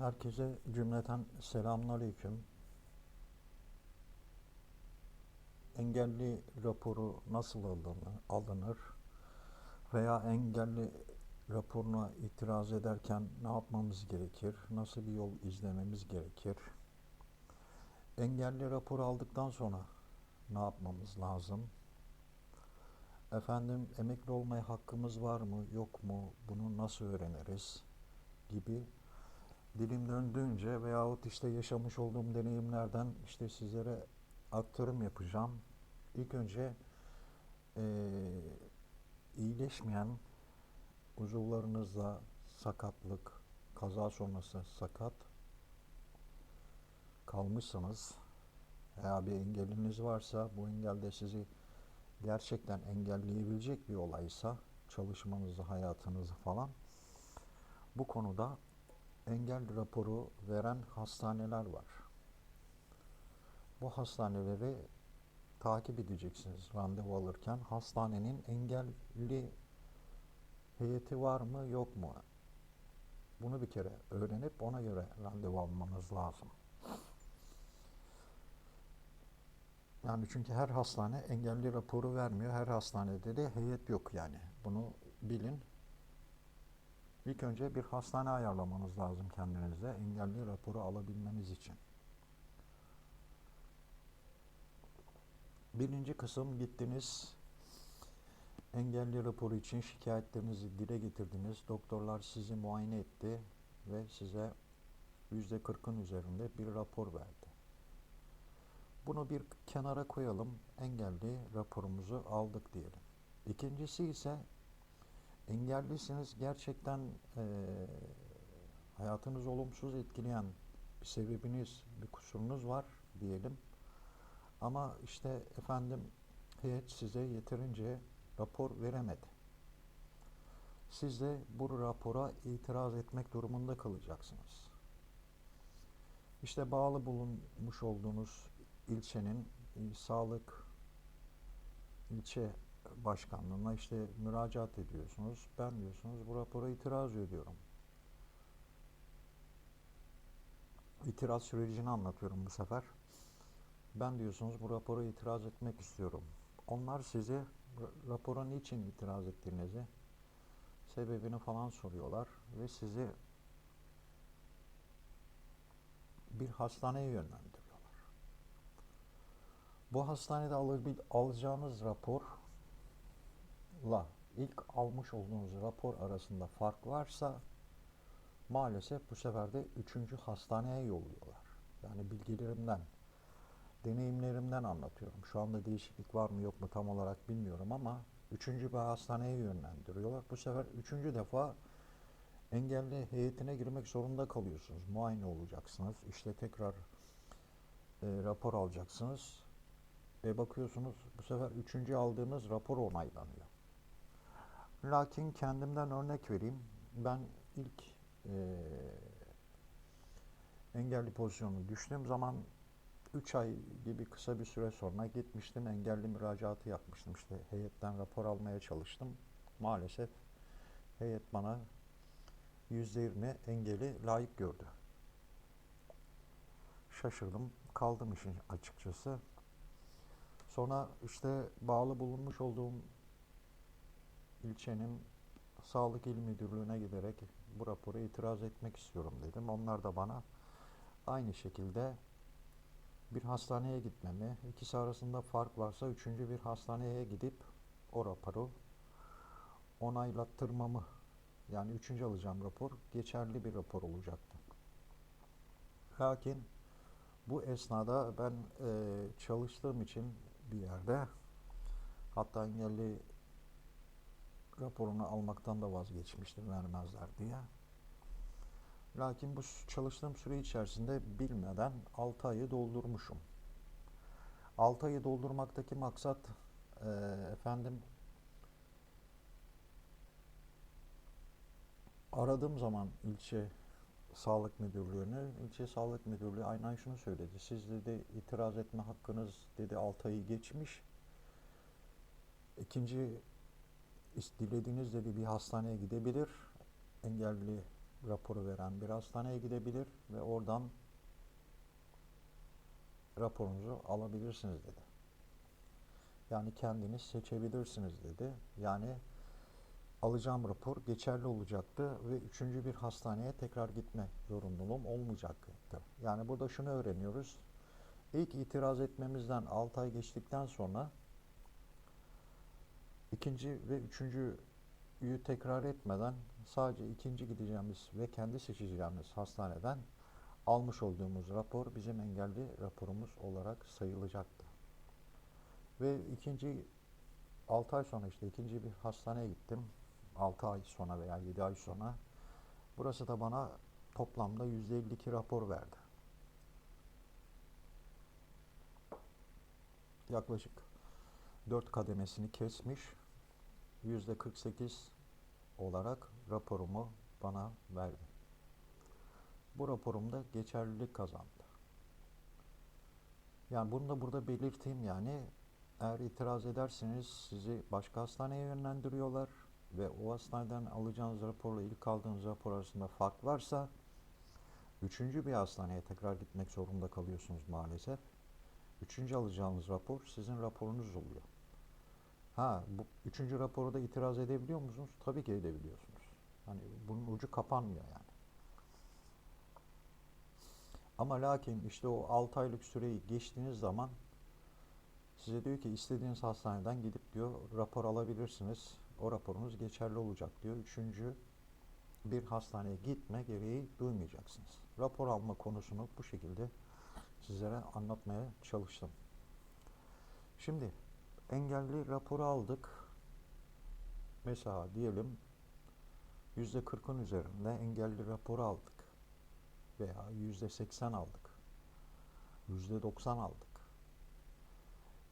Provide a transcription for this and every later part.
Herkese cümleten selamünaleyküm. Engelli raporu nasıl alınır, veya engelli raporuna itiraz ederken ne yapmamız gerekir? Nasıl bir yol izlememiz gerekir? Engelli raporu aldıktan sonra ne yapmamız lazım? Efendim emekli olmaya hakkımız var mı, yok mu? Bunu nasıl öğreniriz? gibi dilim döndüğünce veyahut işte yaşamış olduğum deneyimlerden işte sizlere aktarım yapacağım. İlk önce eee, iyileşmeyen uzuvlarınızda sakatlık, kaza sonrası sakat kalmışsanız veya bir engeliniz varsa bu engelde sizi gerçekten engelleyebilecek bir olaysa çalışmanızı, hayatınızı falan bu konuda engel raporu veren hastaneler var. Bu hastaneleri takip edeceksiniz randevu alırken. Hastanenin engelli heyeti var mı yok mu? Bunu bir kere öğrenip ona göre randevu almanız lazım. Yani çünkü her hastane engelli raporu vermiyor. Her hastanede de heyet yok yani. Bunu bilin. İlk önce bir hastane ayarlamanız lazım kendinize engelli raporu alabilmeniz için. Birinci kısım gittiniz engelli raporu için şikayetlerinizi dile getirdiniz. Doktorlar sizi muayene etti ve size yüzde kırkın üzerinde bir rapor verdi. Bunu bir kenara koyalım. Engelli raporumuzu aldık diyelim. İkincisi ise engellisiniz gerçekten eee hayatınızı olumsuz etkileyen bir sebebiniz, bir kusurunuz var diyelim. Ama işte efendim heyet size yeterince rapor veremedi. Siz de bu rapora itiraz etmek durumunda kalacaksınız. İşte bağlı bulunmuş olduğunuz ilçenin e, sağlık ilçe başkanlığına işte müracaat ediyorsunuz. Ben diyorsunuz bu rapora itiraz ediyorum. İtiraz sürecini anlatıyorum bu sefer. Ben diyorsunuz bu rapora itiraz etmek istiyorum. Onlar size ra- rapora niçin itiraz ettiğinizi, sebebini falan soruyorlar ve sizi bir hastaneye yönlendiriyorlar. Bu hastanede alabil- alacağınız raporla ilk almış olduğunuz rapor arasında fark varsa maalesef bu sefer de üçüncü hastaneye yolluyorlar. Yani bilgilerimden, deneyimlerimden anlatıyorum. Şu anda değişiklik var mı yok mu tam olarak bilmiyorum ama üçüncü bir hastaneye yönlendiriyorlar. Bu sefer üçüncü defa engelli heyetine girmek zorunda kalıyorsunuz. Muayene olacaksınız. İşte tekrar e, rapor alacaksınız. Ve bakıyorsunuz bu sefer üçüncü aldığınız rapor onaylanıyor. Lakin kendimden örnek vereyim. Ben ilk e, engelli pozisyonu düştüğüm zaman 3 ay gibi kısa bir süre sonra gitmiştim engelli müracaatı yapmıştım. İşte heyetten rapor almaya çalıştım. Maalesef heyet bana %20 engeli layık gördü. Şaşırdım, kaldım işin açıkçası. Sonra işte bağlı bulunmuş olduğum ilçenin Sağlık İl Müdürlüğü'ne giderek bu rapora itiraz etmek istiyorum dedim. Onlar da bana aynı şekilde bir hastaneye gitmemi, ikisi arasında fark varsa üçüncü bir hastaneye gidip o raporu onaylattırmamı yani üçüncü alacağım rapor geçerli bir rapor olacaktı. Lakin bu esnada ben eee, çalıştığım için bir yerde hatta engelli raporunu almaktan da vazgeçmiştim vermezler diye. Lakin bu çalıştığım süre içerisinde bilmeden 6 ayı doldurmuşum. 6 ayı doldurmaktaki maksat eee, efendim aradığım zaman ilçe sağlık müdürlüğünü, ilçe sağlık müdürlüğü aynen şunu söyledi. Siz dedi itiraz etme hakkınız dedi 6 ayı geçmiş. İkinci dilediğiniz dedi bir hastaneye gidebilir. Engelli raporu veren bir hastaneye gidebilir ve oradan raporunuzu alabilirsiniz dedi. Yani kendiniz seçebilirsiniz dedi. Yani alacağım rapor geçerli olacaktı ve üçüncü bir hastaneye tekrar gitme zorunluluğum olmayacaktı. Yani burada şunu öğreniyoruz. İlk itiraz etmemizden 6 ay geçtikten sonra ikinci ve üçüncüyü tekrar etmeden sadece ikinci gideceğimiz ve kendi seçeceğimiz hastaneden almış olduğumuz rapor bizim engelli raporumuz olarak sayılacaktı. Ve ikinci 6 ay sonra işte ikinci bir hastaneye gittim. 6 ay sonra veya 7 ay sonra. Burası da bana toplamda %52 rapor verdi. Yaklaşık 4 kademesini kesmiş. %48 olarak raporumu bana verdi. Bu raporumda geçerlilik kazandı. Yani bunu da burada belirteyim yani eğer itiraz ederseniz sizi başka hastaneye yönlendiriyorlar ve o hastaneden alacağınız raporla ilk aldığınız rapor arasında fark varsa üçüncü bir hastaneye tekrar gitmek zorunda kalıyorsunuz maalesef. Üçüncü alacağınız rapor sizin raporunuz oluyor. Ha, bu üçüncü raporu da itiraz edebiliyor musunuz? Tabii ki edebiliyorsunuz. Hani bunun ucu kapanmıyor yani. Ama lakin işte o 6 aylık süreyi geçtiğiniz zaman size diyor ki istediğiniz hastaneden gidip diyor rapor alabilirsiniz. O raporunuz geçerli olacak diyor. Üçüncü bir hastaneye gitme gereği duymayacaksınız. Rapor alma konusunu bu şekilde sizlere anlatmaya çalıştım. Şimdi engelli raporu aldık. Mesela diyelim yüzde kırkın üzerinde engelli raporu aldık. Veya yüzde seksen aldık. Yüzde doksan aldık.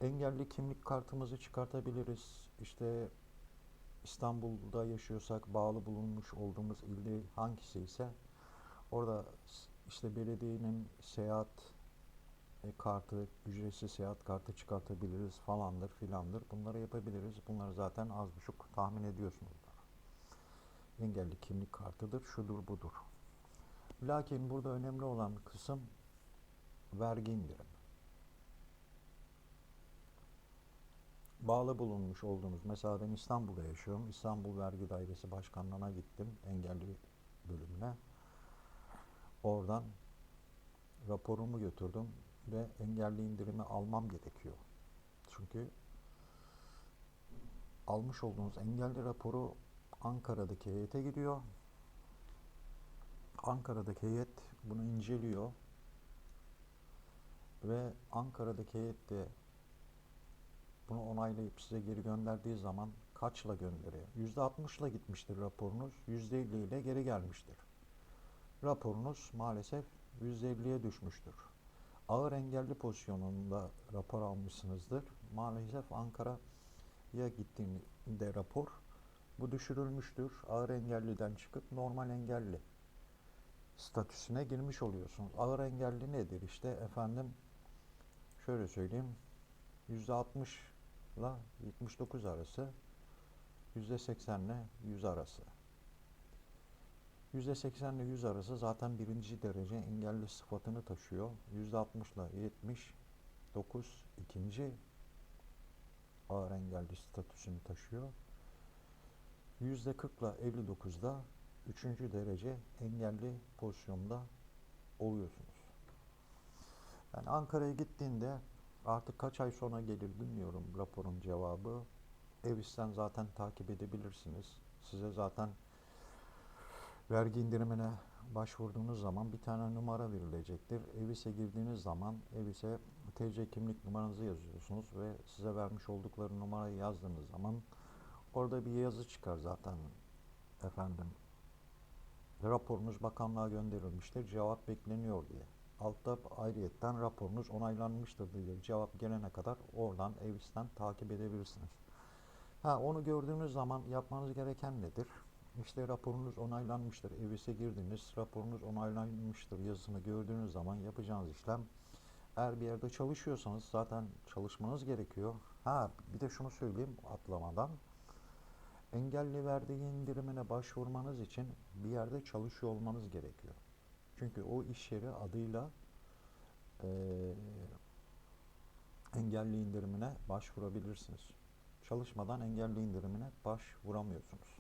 Engelli kimlik kartımızı çıkartabiliriz. İşte İstanbul'da yaşıyorsak bağlı bulunmuş olduğumuz ilde hangisi ise orada işte belediyenin seyahat e, kartı, ücretsiz seyahat kartı çıkartabiliriz falandır filandır. Bunları yapabiliriz. Bunları zaten az buçuk tahmin ediyorsunuzdur. Engelli kimlik kartıdır, şudur budur. Lakin burada önemli olan kısım vergi indirimi. Bağlı bulunmuş olduğunuz, mesela ben İstanbul'da yaşıyorum. İstanbul Vergi Dairesi Başkanlığı'na gittim, engelli bölümüne. Oradan raporumu götürdüm ve engelli indirimi almam gerekiyor. Çünkü almış olduğunuz engelli raporu Ankara'daki heyete gidiyor. Ankara'daki heyet bunu inceliyor ve Ankara'daki heyet de bunu onaylayıp size geri gönderdiği zaman kaçla gönderiyor? %60'la gitmiştir raporunuz, %50 ile geri gelmiştir. Raporunuz maalesef %50'ye düşmüştür. Ağır engelli pozisyonunda rapor almışsınızdır. Maalesef Ankara'ya gittiğinde rapor bu düşürülmüştür. Ağır engelliden çıkıp normal engelli statüsüne girmiş oluyorsunuz. Ağır engelli nedir? İşte efendim şöyle söyleyeyim %60 ile 79 arası %80 ile 100 arası. %80 ile 100 arası zaten birinci derece engelli sıfatını taşıyor. %60 ile 79 ikinci ağır engelli statüsünü taşıyor. %40 ile 59'da üçüncü derece engelli pozisyonda oluyorsunuz. Yani Ankara'ya gittiğinde artık kaç ay sonra gelir bilmiyorum raporun cevabı. Evis'ten zaten takip edebilirsiniz. Size zaten vergi indirimine başvurduğunuz zaman bir tane numara verilecektir. Evis'e girdiğiniz zaman Evis'e TC kimlik numaranızı yazıyorsunuz ve size vermiş oldukları numarayı yazdığınız zaman orada bir yazı çıkar zaten efendim raporunuz bakanlığa gönderilmiştir, cevap bekleniyor diye. Altta ayrıyetten raporunuz onaylanmıştır diye cevap gelene kadar oradan Evis'ten takip edebilirsiniz. Ha, onu gördüğünüz zaman yapmanız gereken nedir? İşte raporunuz onaylanmıştır. Evis'e girdiniz, raporunuz onaylanmıştır yazısını gördüğünüz zaman yapacağınız işlem eğer bir yerde çalışıyorsanız zaten çalışmanız gerekiyor. Ha bir de şunu söyleyeyim atlamadan. engelli verdiği indirimine başvurmanız için bir yerde çalışıyor olmanız gerekiyor. Çünkü o iş yeri adıyla eee, engelli indirimine başvurabilirsiniz. Çalışmadan engelli indirimine başvuramıyorsunuz.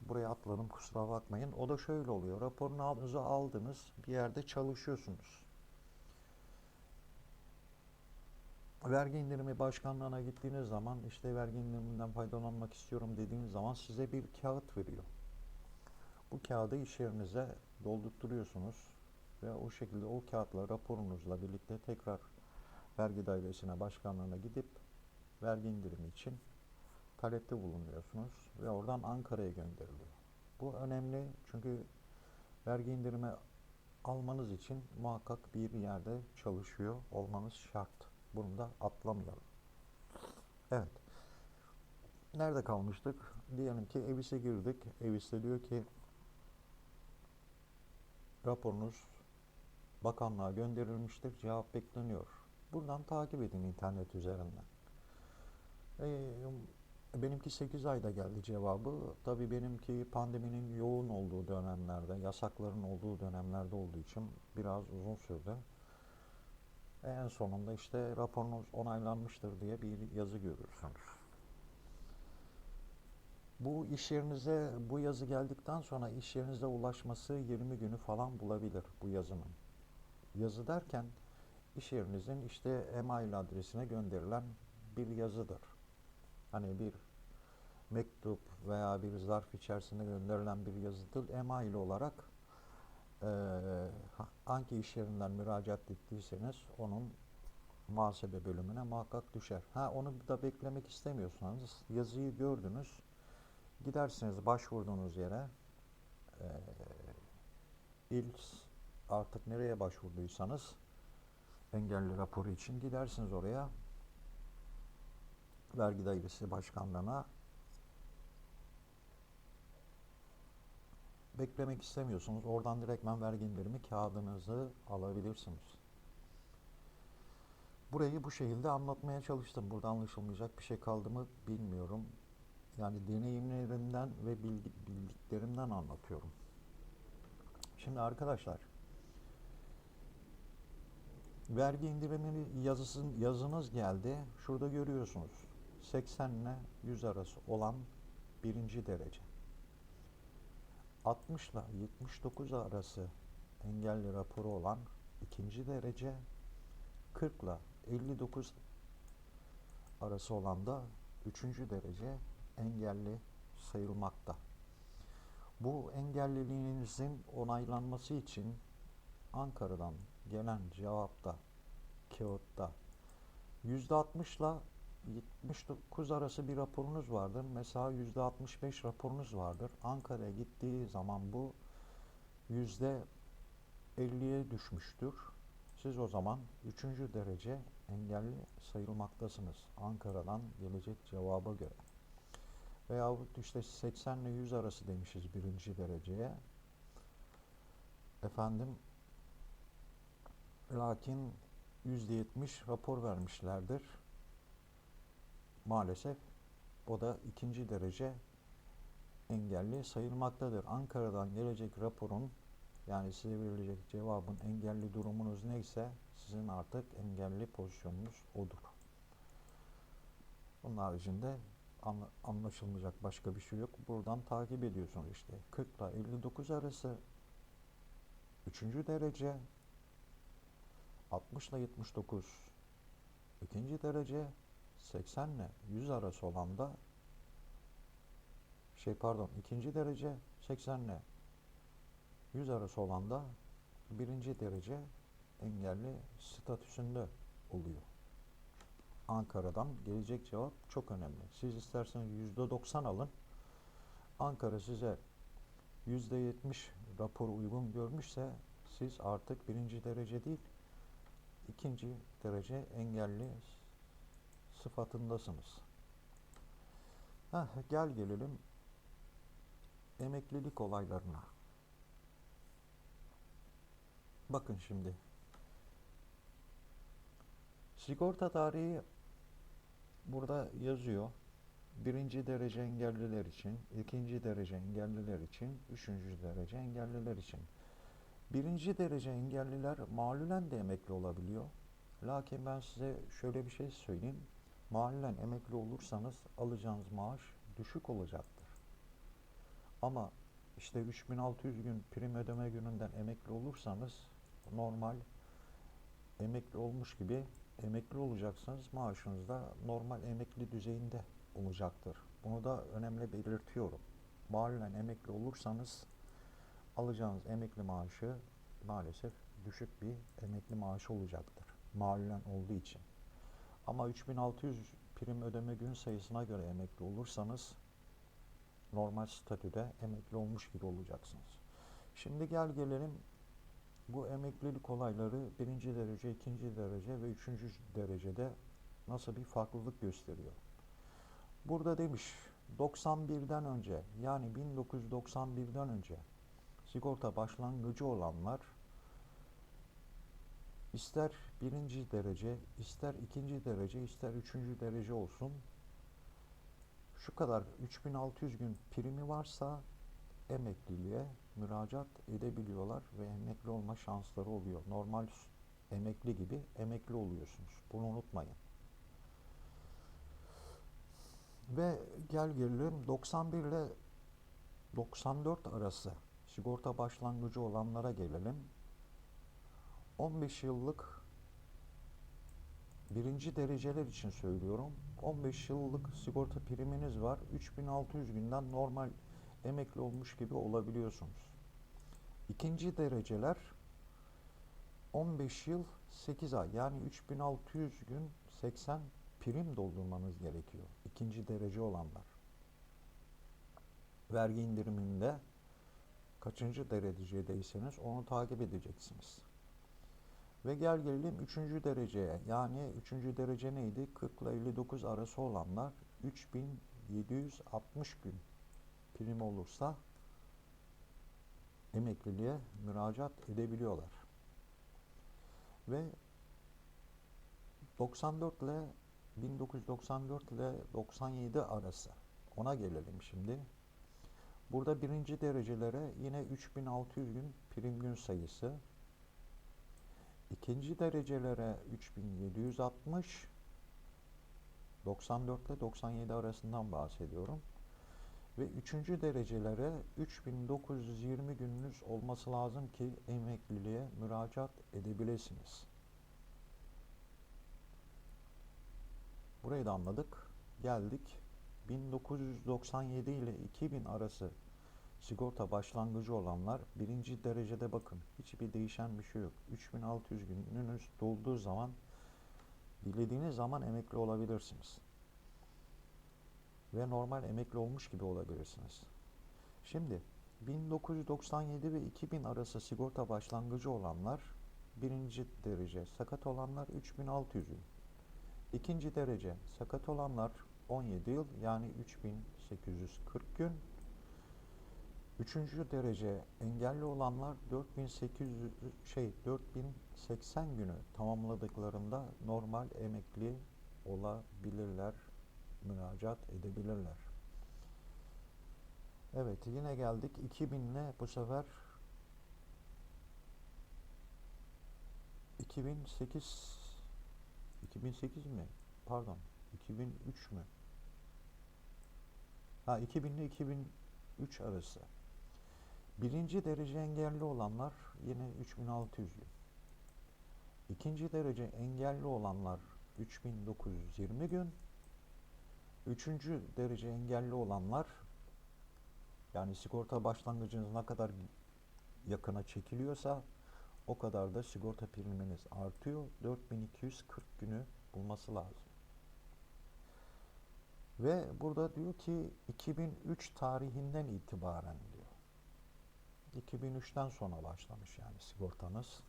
Buraya atladım kusura bakmayın. O da şöyle oluyor. Raporunuzu aldınız bir yerde çalışıyorsunuz. Vergi indirimi başkanlığına gittiğiniz zaman işte vergi indiriminden faydalanmak istiyorum dediğiniz zaman size bir kağıt veriyor. Bu kağıdı iş yerinize doldurtuyorsunuz ve o şekilde o kağıtla raporunuzla birlikte tekrar vergi dairesine başkanlığına gidip vergi indirimi için talepte bulunuyorsunuz ve oradan Ankara'ya gönderiliyor. Bu önemli çünkü vergi indirimi almanız için muhakkak bir yerde çalışıyor olmanız şart. Bunu da atlamayalım. Evet. Nerede kalmıştık? Diyelim ki Evis'e girdik. Evis'te diyor ki raporunuz bakanlığa gönderilmiştir. Cevap bekleniyor. Buradan takip edin internet üzerinden. Ee, benimki 8 ayda geldi cevabı. Tabii benimki pandeminin yoğun olduğu dönemlerde, yasakların olduğu dönemlerde olduğu için biraz uzun sürdü. En sonunda işte raporunuz onaylanmıştır diye bir yazı görürsünüz. Bu iş yerinize bu yazı geldikten sonra iş yerinize ulaşması 20 günü falan bulabilir bu yazının. Yazı derken iş yerinizin işte e-mail adresine gönderilen bir yazıdır. Hani bir mektup veya bir zarf içerisinde gönderilen bir yazıdır. E-mail olarak eee, hangi iş yerinden müracaat ettiyseniz onun muhasebe bölümüne muhakkak düşer. Ha onu da beklemek istemiyorsanız yazıyı gördünüz. Gidersiniz başvurduğunuz yere eee il artık nereye başvurduysanız engelli raporu için gidersiniz oraya vergi dairesi başkanlığına beklemek istemiyorsunuz. Oradan direktmen vergi indirimi kağıdınızı alabilirsiniz. Burayı bu şekilde anlatmaya çalıştım. Burada anlaşılmayacak bir şey kaldı mı bilmiyorum. Yani deneyimlerimden ve bildiklerimden anlatıyorum. Şimdi arkadaşlar vergi indirimini yazısın, yazınız geldi. Şurada görüyorsunuz. 80 ile 100 arası olan birinci derece. 60 ile 79 arası engelli raporu olan ikinci derece. 40 ile 59 arası olan da üçüncü derece engelli sayılmakta. Bu engelliliğinizin onaylanması için Ankara'dan gelen cevapta, kağıtta %60 ile 79 arası bir raporunuz vardır. Mesela %65 raporunuz vardır. Ankara'ya gittiği zaman bu %50'ye düşmüştür. Siz o zaman 3. derece engelli sayılmaktasınız. Ankara'dan gelecek cevaba göre. Veyahut işte 80 ile 100 arası demişiz birinci dereceye. Efendim lakin %70 rapor vermişlerdir. Maalesef o da ikinci derece engelli sayılmaktadır. Ankara'dan gelecek raporun yani size verilecek cevabın engelli durumunuz neyse sizin artık engelli pozisyonunuz odur. Bunun haricinde anla- anlaşılmayacak başka bir şey yok. Buradan takip ediyorsunuz işte. 40 ile 59 arası 3. derece 60 ile 79 ikinci derece 80 ile 100 arası olan da şey pardon ikinci derece 80 ile 100 arası olan da birinci derece engelli statüsünde oluyor. Ankara'dan gelecek cevap çok önemli. Siz isterseniz %90 alın. Ankara size %70 rapor uygun görmüşse siz artık birinci derece değil ikinci derece engelli sıfatındasınız. Heh, gel gelelim emeklilik olaylarına. Bakın şimdi. Sigorta tarihi burada yazıyor. birinci derece engelliler için, ikinci derece engelliler için, üçüncü derece engelliler için. Birinci derece engelliler malulen de emekli olabiliyor. Lakin ben size şöyle bir şey söyleyeyim. Malulen emekli olursanız alacağınız maaş düşük olacaktır. Ama işte 3600 gün prim ödeme gününden emekli olursanız normal emekli olmuş gibi emekli olacaksınız. Maaşınız da normal emekli düzeyinde olacaktır. Bunu da önemli belirtiyorum. Malulen emekli olursanız alacağınız emekli maaşı maalesef düşük bir emekli maaşı olacaktır. Malulen olduğu için. Ama 3600 prim ödeme gün sayısına göre emekli olursanız normal statüde emekli olmuş gibi olacaksınız. Şimdi gel gelelim bu emeklilik olayları birinci derece, ikinci derece ve üçüncü derecede nasıl bir farklılık gösteriyor? Burada demiş 91'den önce yani 1991'den önce sigorta başlangıcı olanlar ister birinci derece, ister ikinci derece, ister üçüncü derece olsun şu kadar 3600 gün primi varsa emekliliğe müracaat edebiliyorlar ve emekli olma şansları oluyor. Normal emekli gibi emekli oluyorsunuz. Bunu unutmayın. Ve gel gelelim 91 ile 94 arası sigorta başlangıcı olanlara gelelim. 15 yıllık birinci dereceler için söylüyorum. 15 yıllık sigorta priminiz var. 3600 günden normal emekli olmuş gibi olabiliyorsunuz. İkinci dereceler 15 yıl 8 ay yani 3600 gün 80 prim doldurmanız gerekiyor. İkinci derece olanlar. Vergi indiriminde kaçıncı derecedeyseniz onu takip edeceksiniz. Ve gel gelelim 3. dereceye. Yani 3. derece neydi? 40 ile 59 arası olanlar 3760 gün prim olursa emekliliğe müracaat edebiliyorlar. Ve 94 ile 1994 ile 97 arası ona gelelim şimdi. Burada birinci derecelere yine 3600 gün prim gün sayısı. İkinci derecelere 3760 94 ile 97 arasından bahsediyorum. Ve üçüncü derecelere 3920 gününüz olması lazım ki emekliliğe müracaat edebilirsiniz. Burayı da anladık. Geldik. 1997 ile 2000 arası sigorta başlangıcı olanlar birinci derecede bakın. Hiçbir değişen bir şey yok. 3600 gününüz dolduğu zaman dilediğiniz zaman emekli olabilirsiniz. Ve normal emekli olmuş gibi olabilirsiniz. Şimdi 1997 ve 2000 arası sigorta başlangıcı olanlar birinci derece sakat olanlar 3600 gün. İkinci derece sakat olanlar 17 yıl yani 3840 gün. Üçüncü derece engelli olanlar 4800 şey 4080 günü tamamladıklarında normal emekli olabilirler, müracaat edebilirler. Evet yine geldik 2000 ile bu sefer 2008 2008 mi? Pardon. 2003 mü? Ha 2000 ile 2003 arası. Birinci derece engelli olanlar yine 3600 gün. İkinci derece engelli olanlar 3920 gün. Üçüncü derece engelli olanlar yani sigorta başlangıcınız ne kadar yakına çekiliyorsa o kadar da sigorta priminiz artıyor. 4240 günü bulması lazım. Ve burada diyor ki 2003 tarihinden itibaren diyor. 2003'ten sonra başlamış yani sigortanız.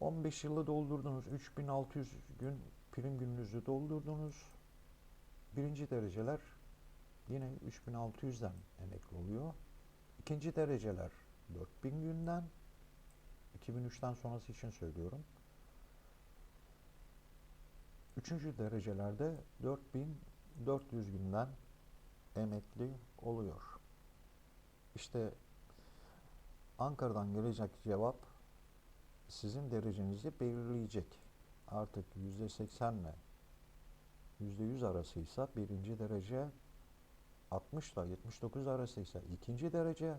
15 yılı doldurdunuz. 3600 gün prim gününüzü doldurdunuz. Birinci dereceler yine 3600'den emekli oluyor. İkinci dereceler 4000 günden 2003'ten sonrası için söylüyorum. Üçüncü derecelerde 4400 günden emekli oluyor. İşte Ankara'dan gelecek cevap sizin derecenizi belirleyecek. Artık %80 ile %100 arasıysa birinci derece 60 ile 79 arasıysa ikinci derece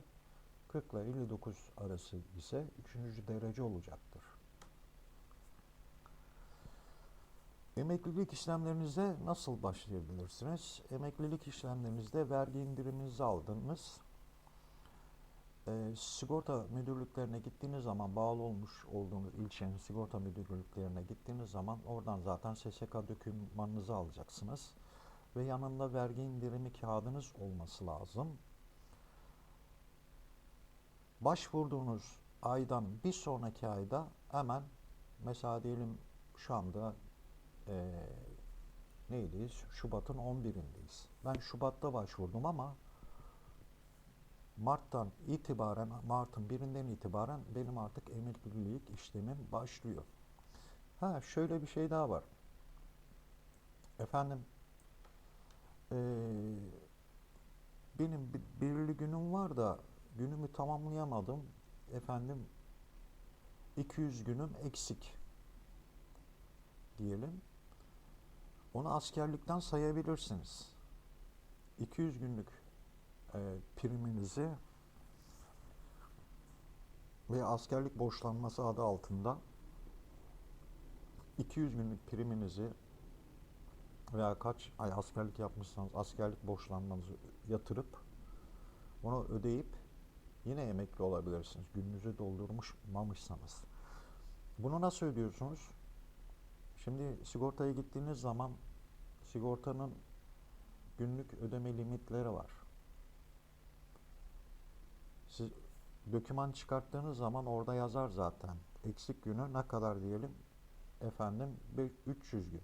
40 ile 59 arası ise üçüncü derece olacaktır. Emeklilik işlemlerinize nasıl başlayabilirsiniz? Emeklilik işlemlerinizde vergi indiriminizi aldınız. E, sigorta müdürlüklerine gittiğiniz zaman bağlı olmuş olduğunuz ilçenin sigorta müdürlüklerine gittiğiniz zaman oradan zaten SSK dokümanınızı alacaksınız. Ve yanında vergi indirimi kağıdınız olması lazım. Başvurduğunuz aydan bir sonraki ayda hemen mesela diyelim şu anda e, neydeyiz? Şubat'ın 11'indeyiz. Ben Şubat'ta başvurdum ama Mart'tan itibaren, Mart'ın birinden itibaren benim artık emeklilik işlemim başlıyor. Ha şöyle bir şey daha var. Efendim eee, benim belirli günüm var da günümü tamamlayamadım. Efendim 200 günüm eksik diyelim. Onu askerlikten sayabilirsiniz. 200 günlük e, priminizi ve askerlik borçlanması adı altında 200 günlük priminizi veya kaç ay askerlik yapmışsanız askerlik borçlanmanızı yatırıp onu ödeyip yine emekli olabilirsiniz. Gününüzü doldurmamışsanız. Bunu nasıl ödüyorsunuz? Şimdi sigortaya gittiğiniz zaman sigortanın günlük ödeme limitleri var. Siz doküman çıkarttığınız zaman orada yazar zaten. Eksik günü ne kadar diyelim? Efendim 300 gün.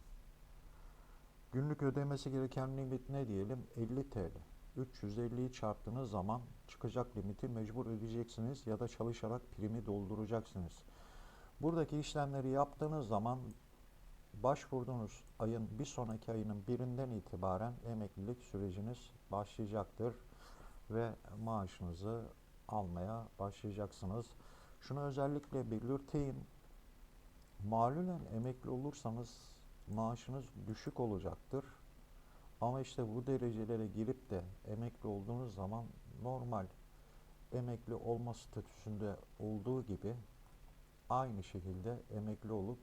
Günlük ödemesi gereken limit ne diyelim? 50 TL. 350'yi çarptığınız zaman çıkacak limiti mecbur ödeyeceksiniz ya da çalışarak primi dolduracaksınız. Buradaki işlemleri yaptığınız zaman başvurduğunuz ayın bir sonraki ayının birinden itibaren emeklilik süreciniz başlayacaktır ve maaşınızı almaya başlayacaksınız. Şunu özellikle belirteyim. Malulen emekli olursanız maaşınız düşük olacaktır. Ama işte bu derecelere girip de emekli olduğunuz zaman normal emekli olma statüsünde olduğu gibi aynı şekilde emekli olup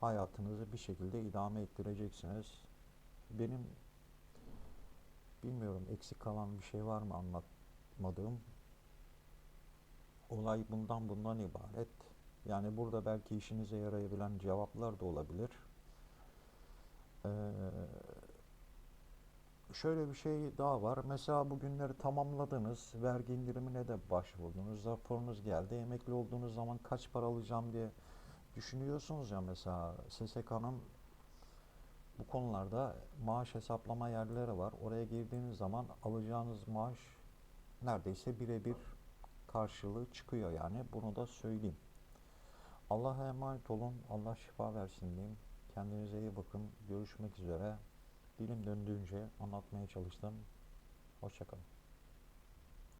hayatınızı bir şekilde idame ettireceksiniz. Benim bilmiyorum eksik kalan bir şey var mı anlatmadığım. Olay bundan bundan ibaret. Yani burada belki işinize yarayabilen cevaplar da olabilir. Ee, şöyle bir şey daha var. Mesela bugünleri tamamladınız, vergi indirimine de başvurdunuz, raporunuz geldi. Emekli olduğunuz zaman kaç para alacağım diye düşünüyorsunuz ya mesela SSK'nın bu konularda maaş hesaplama yerleri var. Oraya girdiğiniz zaman alacağınız maaş neredeyse birebir karşılığı çıkıyor yani. Bunu da söyleyeyim. Allah'a emanet olun. Allah şifa versin diyeyim. Kendinize iyi bakın. Görüşmek üzere. Dilim döndüğünce anlatmaya çalıştım. Hoşçakalın.